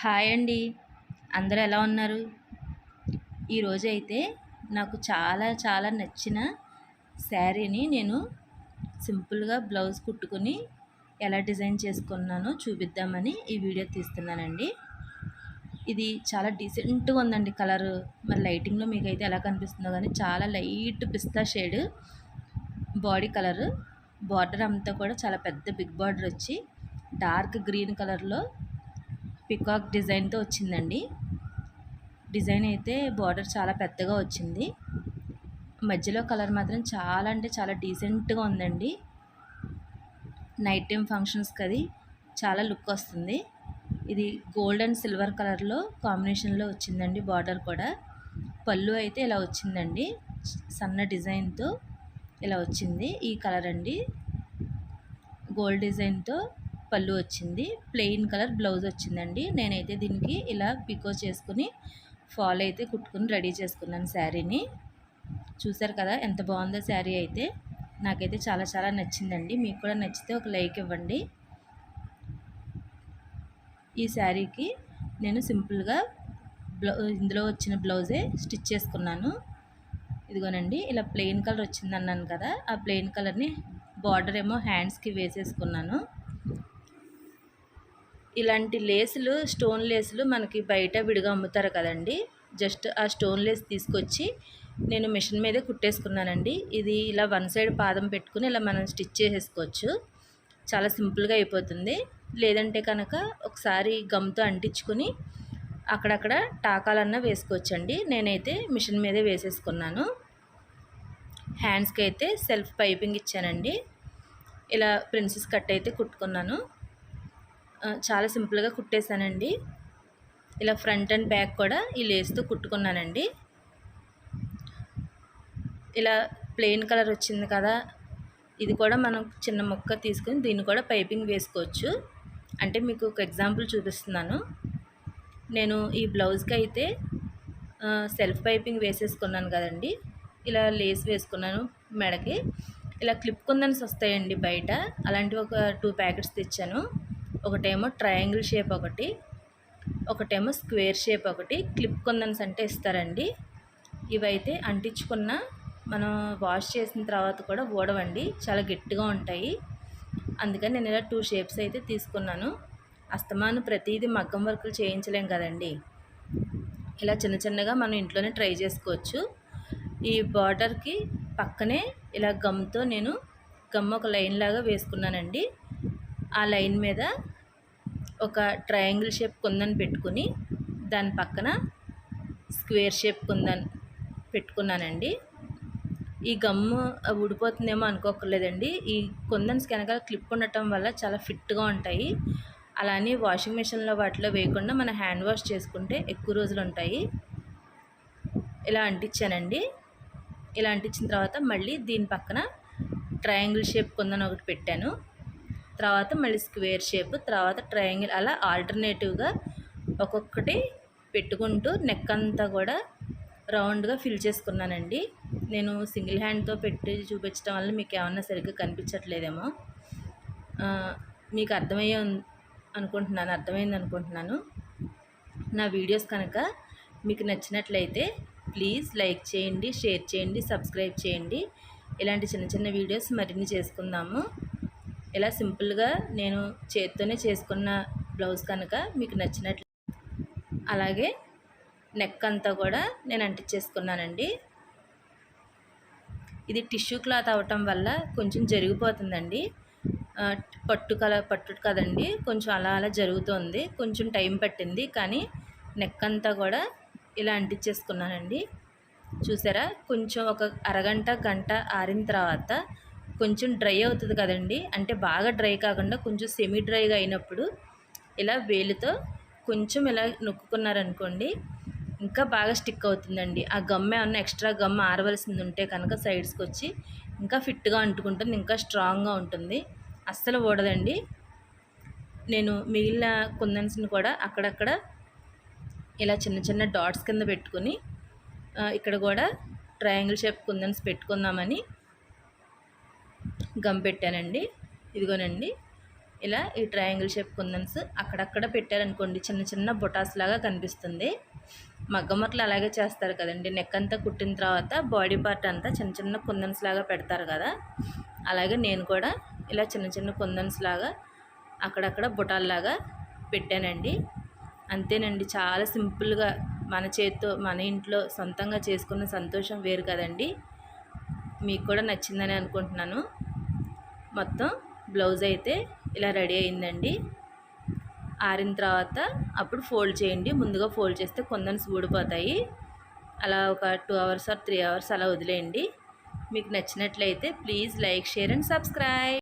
Hi అండి. అందరూ ఎలా ఉన్నారు? ఈరోజు అయితే నాకు చాలా చాలా నచ్చిన శారీని నేను సింపుల్గా బ్లౌజ్ కుట్టుకొని ఎలా డిజైన్ చేసుకున్నానో చూపిద్దామని ఈ వీడియో తీస్తున్నానండి. ఇది చాలా డీసెంట్గా ఉందండి కలర్. మరి లైటింగ్లో మీకు అయితే ఎలా కనిపిస్తుందో కానీ చాలా లైట్ పిస్తా షేడ్ బాడీ కలర్. బార్డర్ అంతా కూడా చాలా పెద్ద బిగ్ బార్డర్ వచ్చి డార్క్ గ్రీన్ కలర్లో పికాక్ డిజైన్తో వచ్చిందండి. డిజైన్ అయితే బార్డర్ చాలా పెద్దగా వచ్చింది. మధ్యలో కలర్ మాత్రం చాలా అంటే చాలా డీసెంట్గా ఉందండి. నైట్ టైం ఫంక్షన్స్కి అది చాలా లుక్ వస్తుంది. ఇది గోల్డ్ అండ్ సిల్వర్ కలర్లో కాంబినేషన్లో వచ్చిందండి బార్డర్ కూడా. పళ్ళు అయితే ఇలా వచ్చిందండి. సన్న డిజైన్తో ఇలా వచ్చింది ఈ కలర్ అండి గోల్డ్ డిజైన్తో పళ్ళు వచ్చింది ప్లెయిన్ కలర్ బ్లౌజ్ వచ్చిందండి. నేనైతే దీనికి ఇలా పికో చేసుకుని ఫాల్ అయితే కుట్టుకుని రెడీ చేసుకున్నాను శారీని. చూసారు కదా ఎంత బాగుందో శారీ అయితే. నాకైతే చాలా చాలా నచ్చిందండి. మీకు కూడా నచ్చితే ఒక లైక్ ఇవ్వండి. ఈ శారీకి నేను సింపుల్గా బ్లౌ ఇందులో వచ్చిన బ్లౌజే స్టిచ్ చేసుకున్నాను. ఇదిగోనండి ఇలా ప్లెయిన్ కలర్ వచ్చింది అన్నాను కదా. ఆ ప్లెయిన్ కలర్ని బార్డర్ ఏమో హ్యాండ్స్కి వేసేసుకున్నాను. ఇలాంటి లేసులు స్టోన్ లేసులు మనకి బయట విడిగా అమ్ముతారు కదండి. జస్ట్ ఆ స్టోన్ లేస్ తీసుకొచ్చి నేను మిషన్ మీదే కుట్టేసుకున్నానండి. ఇది ఇలా వన్ సైడ్ పాదం పెట్టుకుని ఇలా మనం స్టిచ్ చేసేసుకోవచ్చు. చాలా సింపుల్గా అయిపోతుంది. లేదంటే కనుక ఒకసారి గమ్తో అంటించుకుని అక్కడక్కడ టాకాలన్నా వేసుకోవచ్చండి. నేనైతే మిషన్ మీదే వేసేసుకున్నాను. హ్యాండ్స్కి అయితే సెల్ఫ్ పైపింగ్ ఇచ్చానండి. ఇలా ప్రిన్సెస్ కట్ అయితే కుట్టుకున్నాను. చాలా సింపుల్గా కుట్టేశానండి ఇలా ఫ్రంట్ అండ్ బ్యాక్ కూడా ఈ లేస్తో కుట్టుకున్నానండి. ఇలా ప్లెయిన్ కలర్ వచ్చింది కదా ఇది కూడా మనం చిన్న ముక్క తీసుకుని దీన్ని కూడా పైపింగ్ వేసుకోవచ్చు. అంటే మీకు ఒక ఎగ్జాంపుల్ చూపిస్తున్నాను. నేను ఈ బ్లౌజ్కి అయితే సెల్ఫ్ పైపింగ్ వేసేసుకున్నాను కదండి. ఇలా లేస్ వేసుకున్నాను మెడకి. ఇలా క్లిప్ కుందన్స్ వస్తాయండి బయట. అలాంటివి ఒక టూ ప్యాకెట్స్ తెచ్చాను. ఒకటేమో ట్రయాంగిల్ షేప్ ఒకటి ఒకటేమో స్క్వేర్ షేప్ ఒకటి క్లిప్ కొందన్స్ అంటే ఇస్తారండి. ఇవైతే అంటించుకున్న మనం వాష్ చేసిన తర్వాత కూడా ఊడవండి. చాలా గట్టిగా ఉంటాయి. అందుకని నేను ఇలా టూ షేప్స్ అయితే తీసుకున్నాను. అస్తమాను ప్రతిదీ మగ్గం వర్కులు చేయించలేం కదండి. ఇలా చిన్న చిన్నగా మనం ఇంట్లోనే ట్రై చేసుకోవచ్చు. ఈ బార్డర్కి పక్కనే ఇలా గమ్తో నేను గమ్ ఒక లైన్ లాగా వేసుకున్నానండి. ఆ లైన్ మీద ఒక ట్రయాంగిల్ షేప్ కుందని పెట్టుకుని దాని పక్కన స్క్వేర్ షేప్ కుందని పెట్టుకున్నానండి. ఈ గమ్ము ఊడిపోతుందేమో అనుకోకర్లేదండి. ఈ కుందన్స్ వెనకాల క్లిప్ ఉండటం వల్ల చాలా ఫిట్గా ఉంటాయి. అలానే వాషింగ్ మిషన్లో వాటిలో వేయకుండా మన హ్యాండ్ వాష్ చేసుకుంటే ఎక్కువ రోజులు ఉంటాయి. ఇలా అంటించానండి. ఇలా అంటించిన తర్వాత మళ్ళీ దీని పక్కన ట్రయాంగిల్ షేప్ కుందని ఒకటి పెట్టాను. తర్వాత మళ్ళీ స్క్వేర్ షేప్ తర్వాత ట్రయాంగిల్ అలా ఆల్టర్నేటివ్గా ఒక్కొక్కటి పెట్టుకుంటూ నెక్ అంతా కూడా రౌండ్గా ఫిల్ చేసుకున్నానండి. నేను సింగిల్ హ్యాండ్తో పెట్టి చూపించడం వల్ల మీకు ఏమన్నా సరిగ్గా కనిపించట్లేదేమో. మీకు అర్థమయ్యే అనుకుంటున్నాను అర్థమైంది అనుకుంటున్నాను. నా వీడియోస్ కనుక మీకు నచ్చినట్లయితే ప్లీజ్ లైక్ చేయండి షేర్ చేయండి సబ్స్క్రైబ్ చేయండి. ఇలాంటి చిన్న చిన్న వీడియోస్ మరిన్ని చేసుకుందాము. ఇలా సింపుల్గా నేను చేత్తోనే చేసుకున్న బ్లౌజ్ కనుక మీకు నచ్చినట్లు అలాగే నెక్ అంతా కూడా నేను అంటించేసుకున్నానండి. ఇది టిష్యూ క్లాత్ అవటం వల్ల కొంచెం జరిగిపోతుందండి. పట్టు కల పట్టు కదండి కొంచెం అలా అలా జరుగుతుంది. కొంచెం టైం పట్టింది కానీ నెక్ అంతా కూడా ఇలా అంటించేసుకున్నానండి. చూసారా? కొంచెం ఒక అరగంట గంట ఆరిన తర్వాత కొంచెం డ్రై అవుతుంది కదండి. అంటే బాగా డ్రై కాకుండా కొంచెం సెమీ డ్రైగా అయినప్పుడు ఇలా వేలుతో కొంచెం ఇలా నొక్కున్నారనుకోండి ఇంకా బాగా స్టిక్ అవుతుందండి. ఆ గమ్ ఏమన్నా ఎక్స్ట్రా గమ్ ఆరవలసింది ఉంటే కనుక సైడ్స్కి వచ్చి ఇంకా ఫిట్గా అంటుకుంటుంది ఇంకా స్ట్రాంగ్గా ఉంటుంది. అస్సలు ఊడదండి. నేను మిగిలిన కుందన్స్ని కూడా అక్కడక్కడ ఇలా చిన్న చిన్న డాట్స్ కింద పెట్టుకుని ఇక్కడ కూడా ట్రయాంగిల్ షేప్ కుందన్స్ పెట్టుకుందామని గమ్ పెట్టానండి. ఇదిగోనండి. ఇలా ఈ ట్రయాంగిల్ షేప్ కుందన్స్ అక్కడక్కడ పెట్టారనుకోండి చిన్న చిన్న బొటాస్ లాగా కనిపిస్తుంది. మగ్గమట్లు అలాగే చేస్తారు కదండి. నెక్ అంతా కుట్టిన తర్వాత బాడీ పార్ట్ అంతా చిన్న చిన్న కుందన్స్ లాగా పెడతారు కదా. అలాగే నేను కూడా ఇలా చిన్న చిన్న కుందన్స్ లాగా అక్కడక్కడ బుటాల్లాగా పెట్టానండి. అంతేనండి. చాలా సింపుల్గా మన చేతితో మన ఇంట్లో సొంతంగా చేసుకున్న సంతోషం వేరు కదండి. మీకు కూడా నచ్చిందని అనుకుంటున్నాను. మొత్తం బ్లౌజ్ అయితే ఇలా రెడీ అయిందండి. ఆరిన తర్వాత అప్పుడు ఫోల్డ్ చేయండి. ముందుగా ఫోల్డ్ చేస్తే కొందన్స్ ఊడిపోతాయి. అలా ఒక two hours or three hours అలా వదిలేయండి. మీకు నచ్చినట్లయితే please like share and subscribe.